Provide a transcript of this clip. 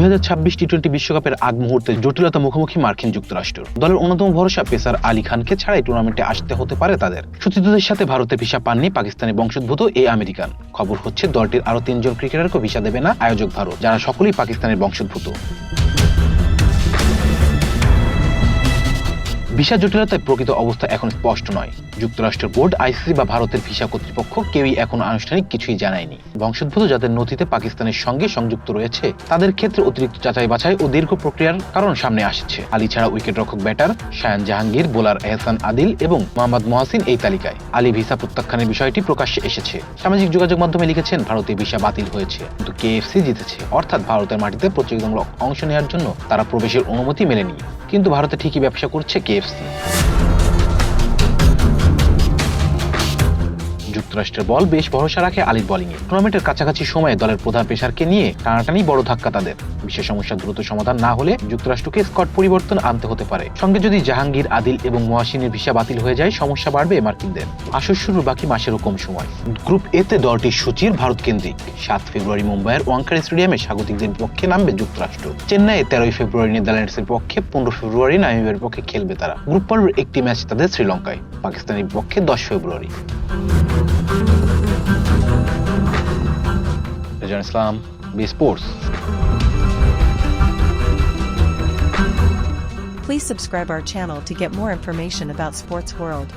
দুই T twenty বিশ্বকাপের আগ মুহূর্তে জটিলতা মুখোমুখি মার্কিন যুক্তরাষ্ট্র। দলের অন্যতম ভরসা পেসার আলী খানকে ছাড়াই টুর্নামেন্টে আসতে হতে পারে তাদের। সতীর্থদের সাথে ভারতে ভিসা পাননি পাকিস্তানি বংশোদ্ভূত এই আমেরিকান। খবর হচ্ছে, দলটির আরও তিনজন ক্রিকেটারকে ভিসা দেবে না আয়োজক ভারত, যারা সকলেই পাকিস্তানের বংশোদ্ভূত। ভিসা জটিলতায় প্রকৃত অবস্থা এখন স্পষ্ট নয়। যুক্তরাষ্ট্রের বোর্ড, আইসিসি বা ভারতের ভিসা কর্তৃপক্ষ কেউই এখন আনুষ্ঠানিক কিছুই জানায়নি। বংশোদ্ভূত যাদের নথিতে পাকিস্তানের সঙ্গে সংযুক্ত রয়েছে, তাদের ক্ষেত্রে অতিরিক্ত যাচাই বাছাই ও দীর্ঘ প্রক্রিয়ার কারণ সামনে আসছে। আলী ছাড়া উইকেট রক্ষক ব্যাটার শায়ান জাহাঙ্গীর, বোলার এহসান আদিল এবং মোহাম্মদ মহাসিন এই তালিকায়। আলী ভিসা প্রত্যাখ্যানের বিষয়টি প্রকাশ্যে এসেছে। সামাজিক যোগাযোগ মাধ্যমে লিখেছেন ভারতীয় ভিসা বাতিল হয়েছে, কিন্তু কেএফসি জিতেছে? অর্থাৎ ভারতের মাটিতে প্রতিযোগিতামূলক অংশ নেওয়ার জন্য তারা প্রবেশের অনুমতি মেলেনি। কিন্তু ভারতে ঠিকই ব্যবসা করছে কেএফসি। যুক্তরাষ্ট্রের বল বেশ ভরসা রাখে আলীর বোলিংয়ে। টুর্নামেন্টের কাছাকাছি সময়ে দলের প্রধান পেশারকে নিয়ে টানাটানি বড় ধাক্কা তাদের। বিশেষ সমস্যা দ্রুত সমাধান না হলে যুক্তরাষ্ট্রকে স্কট পরিবর্তন আনতে হতে পারে। সঙ্গে যদি জাহাঙ্গীর, আদিল এবং মোয়াসিনের ভিসা বাতিল হয়ে যায়, সমস্যা বাড়বে মার্কিনদের। আসর শুরুর বাকি মাসেরও কম সময়। গ্রুপ এতে দলটির সূচির ভারত কেন্দ্রিক। সাত ফেব্রুয়ারি মুম্বাইয়ের ওয়াংকার স্টেডিয়ামে স্বাগতিকদের পক্ষে নামবে যুক্তরাষ্ট্র। চেন্নাইয়ে তেরোই ফেব্রুয়ারি নেদারল্যান্ডসের পক্ষে পনেরো ফেব্রুয়ারি নামিবিয়ার পক্ষে খেলবে তারা। গ্রুপ পর্বের একটি ম্যাচ তাদের শ্রীলঙ্কায়। পাকিস্তানের পক্ষে দশ ফেব্রুয়ারি। Religion Islam, be sports. Please subscribe our channel to get more information about sports world.